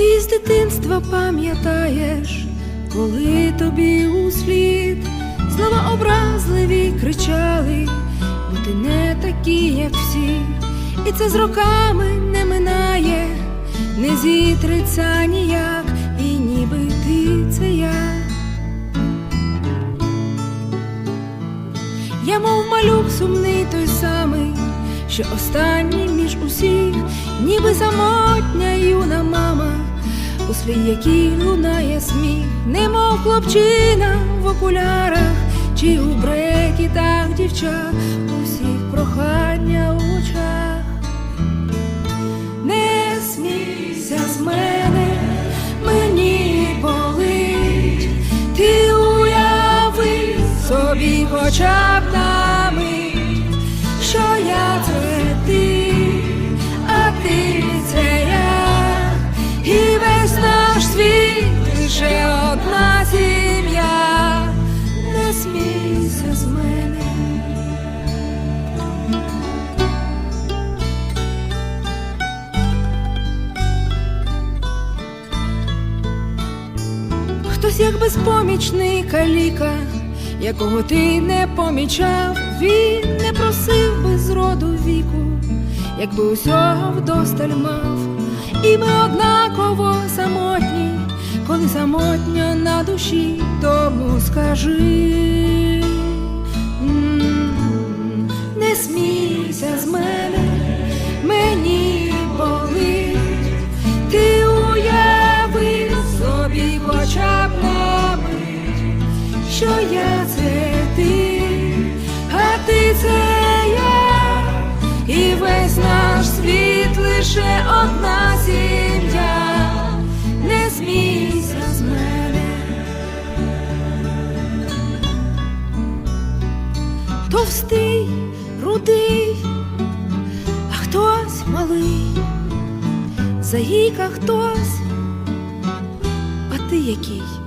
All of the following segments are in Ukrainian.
Ти з дитинства пам'ятаєш, коли тобі услід слова образливі кричали, бо ти не такий, як всі, і це з роками не минає, не зітриться ніяк, і ніби ти це я. Я мов малюк сумний той самий, що останній між усіх, ніби самотня юна мама, у слій якій лунає сміх, немов хлопчина в окулярах, чи у брекітах дівчат, усіх прохання хоча б на мить, що я це ти, а ти це я, і весь наш світ лише одна сім'я, не смійся з мене. Хтось як безпомічний каліка, якого ти не помічав, він не просив би зроду віку, якби усього вдосталь мав, і ми однаково самотні, коли самотньо на душі, тому скажи, не смійся з мене, мені болить. Ти уяви собі хоча б що я це ти, а ти це я, і весь наш світ лише одна сім'я, не смійся з мене. Товстий, рудий, а хтось малий. Заїка хтось, а ти який?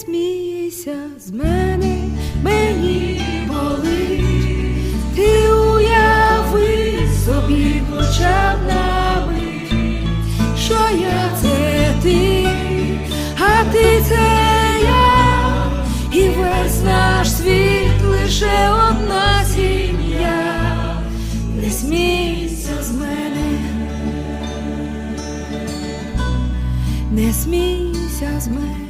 Смійся з мене, мені болить, ти уяви собі хоча б на що я це ти, а ти це я, і весь наш світ лише одна сім'я, не смійся з мене, не смійся з мене.